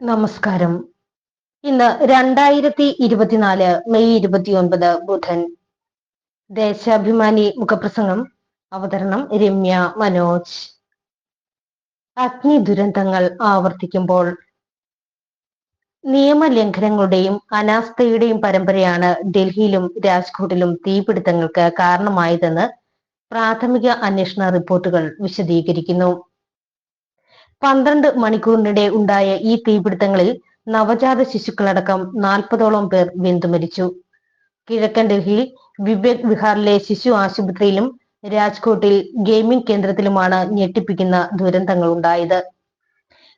നമസ്കാരം. ഇന്ന് രണ്ടായിരത്തി ഇരുപത്തിനാല് മെയ് ഇരുപത്തിയൊൻപത് ബുധൻ. ദേശാഭിമാനി മുഖപ്രസംഗം അവതരണം രമ്യ മനോജ്. അഗ്നി ദുരന്തങ്ങൾ ആവർത്തിക്കുമ്പോൾ നിയമലംഘനങ്ങളുടെയും അനാസ്ഥയുടെയും പരമ്പരയാണ് ഡൽഹിയിലും രാജ്കോട്ടിലും തീപിടുത്തങ്ങൾക്ക് കാരണമായതെന്ന് പ്രാഥമിക അന്വേഷണ റിപ്പോർട്ടുകൾ വിശദീകരിക്കുന്നു. പന്ത്രണ്ട് മണിക്കൂറിനിടെ ഉണ്ടായ ഈ തീപിടുത്തങ്ങളിൽ നവജാത ശിശുക്കളടക്കം നാൽപ്പതോളം പേർ വെന്തുമരിച്ചു കിഴക്കൻ ഡൽഹി വിവേക് വിഹാറിലെ ശിശു ആശുപത്രിയിലും രാജ്കോട്ടിൽ ഗെയിമിംഗ് കേന്ദ്രത്തിലുമാണ് ഞെട്ടിപ്പിക്കുന്ന ദുരന്തങ്ങൾ ഉണ്ടായത്.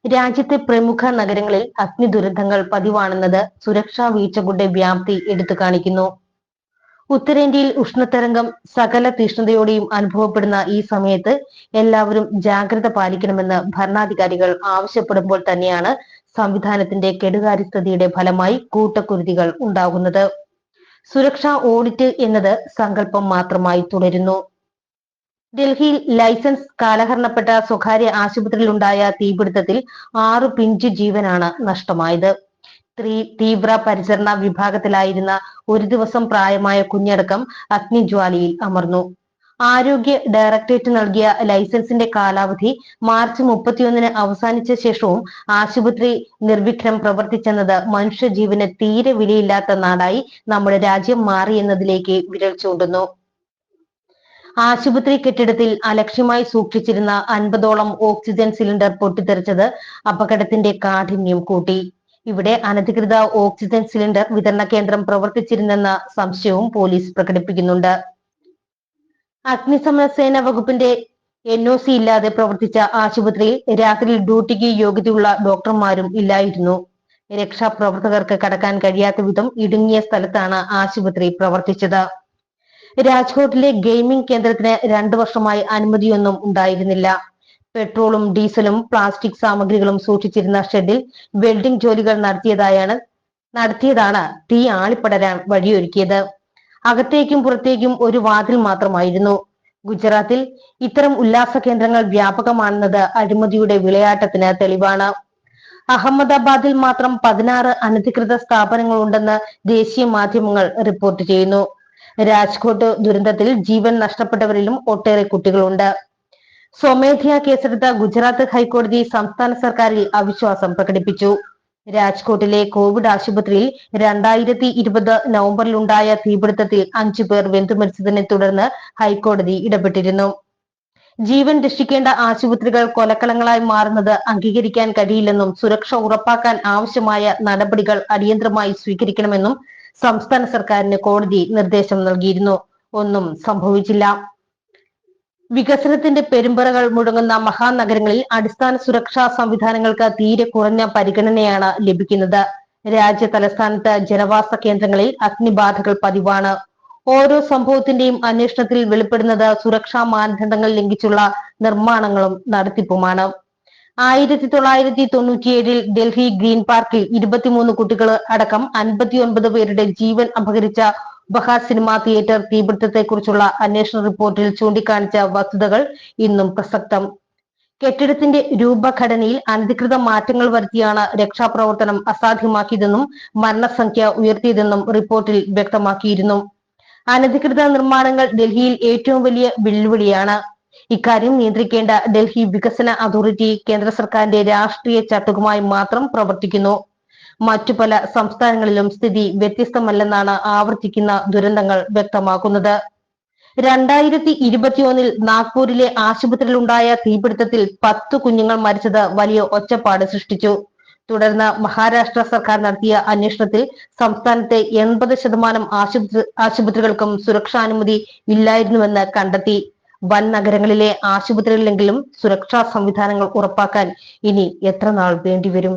രാജ്യത്തെ പ്രമുഖ നഗരങ്ങളിൽ അഗ്നി ദുരന്തങ്ങൾ പതിവാണെന്നത് സുരക്ഷാ വീഴ്ചകളുടെ വ്യാപ്തി എടുത്തു കാണിക്കുന്നു. ഉത്തരേന്ത്യയിൽ ഉഷ്ണതരംഗം സകല തീഷ്ണതയോടെയും അനുഭവപ്പെടുന്ന ഈ സമയത്ത് എല്ലാവരും ജാഗ്രത പാലിക്കണമെന്ന് ഭരണാധികാരികൾ ആവശ്യപ്പെടുമ്പോൾ തന്നെയാണ് സംവിധാനത്തിന്റെ കെടുകാര്യസ്ഥതയുടെ ഫലമായി കൂട്ടക്കുരുതികൾ ഉണ്ടാകുന്നത്. സുരക്ഷാ ഓഡിറ്റ് എന്നത് സങ്കല്പം മാത്രമായി തുടരുന്നു. ഡൽഹിയിൽ ലൈസൻസ് കാലഹരണപ്പെട്ട സ്വകാര്യ ആശുപത്രിയിലുണ്ടായ തീപിടുത്തത്തിൽ ആറു പിഞ്ച് ജീവനാണ് നഷ്ടമായത്. തീവ്ര പരിചരണ വിഭാഗത്തിലായിരുന്ന ഒരു ദിവസം പ്രായമായ കുഞ്ഞടക്കം അഗ്നിജ്വാലയിൽ അമർന്നു. ആരോഗ്യ ഡയറക്ടറേറ്റ് നൽകിയ ലൈസൻസിന്റെ കാലാവധി മാർച്ച് മുപ്പത്തിയൊന്നിന് അവസാനിച്ച ശേഷവും ആശുപത്രി നിർവിഘ്നം പ്രവർത്തിച്ചെന്നത് മനുഷ്യജീവന് തീരെ വിലയില്ലാത്ത നാടായി നമ്മുടെ രാജ്യം മാറി മാറിയെന്നതിലേക്ക് വിരൽ ചൂണ്ടുന്നു. ആശുപത്രി കെട്ടിടത്തിൽ അലക്ഷ്യമായി സൂക്ഷിച്ചിരുന്ന അൻപതോളം ഓക്സിജൻ സിലിണ്ടർ പൊട്ടിത്തെറിച്ചത് അപകടത്തിന്റെ കാഠിന്യം കൂട്ടി. ഇവിടെ അനധികൃത ഓക്സിജൻ സിലിണ്ടർ വിതരണ കേന്ദ്രം പ്രവർത്തിച്ചിരുന്നെന്ന സംശയവും പോലീസ് പ്രകടിപ്പിക്കുന്നുണ്ട്. അഗ്നിശമന സേന വകുപ്പിന്റെ എൻ ഒ സി ഇല്ലാതെ പ്രവർത്തിച്ച ആശുപത്രിയിൽ രാത്രി ഡ്യൂട്ടിക്ക് യോഗ്യതയുള്ള ഡോക്ടർമാരും ഇല്ലായിരുന്നു. രക്ഷാപ്രവർത്തകർക്ക് കടക്കാൻ കഴിയാത്ത വിധം ഇടുങ്ങിയ സ്ഥലത്താണ് ആശുപത്രി പ്രവർത്തിച്ചത്. രാജ്കോട്ടിലെ ഗെയിമിംഗ് കേന്ദ്രത്തിന് രണ്ടു വർഷമായി അനുമതിയൊന്നും ഉണ്ടായിരുന്നില്ല. പെട്രോളും ഡീസലും പ്ലാസ്റ്റിക് സാമഗ്രികളും സൂക്ഷിച്ചിരുന്ന ഷെഡിൽ വെൽഡിംഗ് ജോലികൾ നടത്തിയതായാണ് നടത്തിയതാണ് തീ ആളിപ്പടരാൻ വഴിയൊരുക്കിയത്. അകത്തേക്കും പുറത്തേക്കും ഒരു വാതിൽ മാത്രമായിരുന്നു. ഗുജറാത്തിൽ ഇത്തരം ഉല്ലാസ കേന്ദ്രങ്ങൾ വ്യാപകമാണെന്നത് അഴിമതിയുടെ വിളയാട്ടത്തിന് തെളിവാണ്. അഹമ്മദാബാദിൽ മാത്രം പതിനാറ് അനധികൃത സ്ഥാപനങ്ങൾ ഉണ്ടെന്ന് ദേശീയ മാധ്യമങ്ങൾ റിപ്പോർട്ട് ചെയ്യുന്നു. രാജ്കോട്ട് ദുരന്തത്തിൽ ജീവൻ നഷ്ടപ്പെട്ടവരിലും ഒട്ടേറെ കുട്ടികളുണ്ട്. സ്വമേധയാ കേസെടുത്ത ഗുജറാത്ത് ഹൈക്കോടതി സംസ്ഥാന സർക്കാരിൽ അവിശ്വാസം പ്രകടിപ്പിച്ചു. രാജ്കോട്ടിലെ കോവിഡ് ആശുപത്രിയിൽ രണ്ടായിരത്തി ഇരുപത് നവംബറിലുണ്ടായ തീപിടുത്തത്തിൽ അഞ്ചു പേർ വെന്തുമരിച്ചതിനെ തുടർന്ന് ഹൈക്കോടതി ഇടപെട്ടിരുന്നു. ജീവൻ രക്ഷിക്കേണ്ട ആശുപത്രികൾ കൊലക്കളങ്ങളായി മാറുന്നത് അംഗീകരിക്കാൻ കഴിയില്ലെന്നും സുരക്ഷ ഉറപ്പാക്കാൻ ആവശ്യമായ നടപടികൾ അടിയന്തരമായി സ്വീകരിക്കണമെന്നും സംസ്ഥാന സർക്കാരിന് കോടതി നിർദ്ദേശം നൽകിയിരുന്നു. ഒന്നും സംഭവിച്ചില്ല. വികസനത്തിന്റെ പെരുമ്പറകൾ മുടങ്ങുന്ന മഹാനഗരങ്ങളിൽ അടിസ്ഥാന സുരക്ഷാ സംവിധാനങ്ങൾക്ക് തീരെ കുറഞ്ഞ പരിഗണനയാണ് ലഭിക്കുന്നത്. രാജ്യ തലസ്ഥാനത്ത് ജനവാസ കേന്ദ്രങ്ങളിൽ അഗ്നിബാധകൾ പതിവാണ്. ഓരോ സംഭവത്തിന്റെയും അന്വേഷണത്തിൽ വെളിപ്പെടുന്നത് സുരക്ഷാ മാനദണ്ഡങ്ങൾ ലംഘിച്ചുള്ള നിർമ്മാണങ്ങളും നടത്തിപ്പുമാണ്. ആയിരത്തി തൊള്ളായിരത്തി തൊണ്ണൂറ്റിയേഴിൽ ഡൽഹി ഗ്രീൻ പാർക്കിൽ ഇരുപത്തിമൂന്ന് കുട്ടികൾ അടക്കം അൻപത്തിയൊൻപത് പേരുടെ ജീവൻ അപഹരിച്ച ബഹാർ സിനിമാ തിയേറ്റർ തീപിടുത്തത്തെക്കുറിച്ചുള്ള അന്വേഷണ റിപ്പോർട്ടിൽ ചൂണ്ടിക്കാണിച്ച വസ്തുതകൾ ഇന്നും പ്രസക്തം. കെട്ടിടത്തിന്റെ രൂപഘടനയിൽ അനധികൃത മാറ്റങ്ങൾ വരുത്തിയാണ് രക്ഷാപ്രവർത്തനം അസാധ്യമാക്കിയതെന്നും മരണസംഖ്യ ഉയർത്തിയതെന്നും റിപ്പോർട്ടിൽ വ്യക്തമാക്കിയിരുന്നു. അനധികൃത നിർമ്മാണങ്ങൾ ഡൽഹിയിൽ ഏറ്റവും വലിയ വെല്ലുവിളിയാണ്. ഇക്കാര്യം നിയന്ത്രിക്കേണ്ട ഡൽഹി വികസന അതോറിറ്റി കേന്ദ്ര സർക്കാരിന്റെ രാഷ്ട്രീയ ചട്ടുകമായി മാത്രം പ്രവർത്തിക്കുന്നു. മറ്റു പല സംസ്ഥാനങ്ങളിലും സ്ഥിതി വ്യത്യസ്തമല്ലെന്നാണ് ആവർത്തിക്കുന്ന ദുരന്തങ്ങൾ വ്യക്തമാക്കുന്നത്. രണ്ടായിരത്തി ഇരുപത്തിയൊന്നിൽ നാഗ്പൂരിലെ ആശുപത്രിയിലുണ്ടായ തീപിടുത്തത്തിൽ പത്ത് കുഞ്ഞുങ്ങൾ മരിച്ചത് വലിയ ഒച്ചപ്പാട് സൃഷ്ടിച്ചു. തുടർന്ന് മഹാരാഷ്ട്ര സർക്കാർ നടത്തിയ അന്വേഷണത്തിൽ സംസ്ഥാനത്തെ എൺപത് ശതമാനം ആശുപത്രി ആശുപത്രികൾക്കും സുരക്ഷാനുമതി ഇല്ലായിരുന്നുവെന്ന് കണ്ടെത്തി. വൻ നഗരങ്ങളിലെ ആശുപത്രികളിലെങ്കിലും സുരക്ഷാ സംവിധാനങ്ങൾ ഉറപ്പാക്കാൻ ഇനി എത്ര നാൾ വേണ്ടിവരും?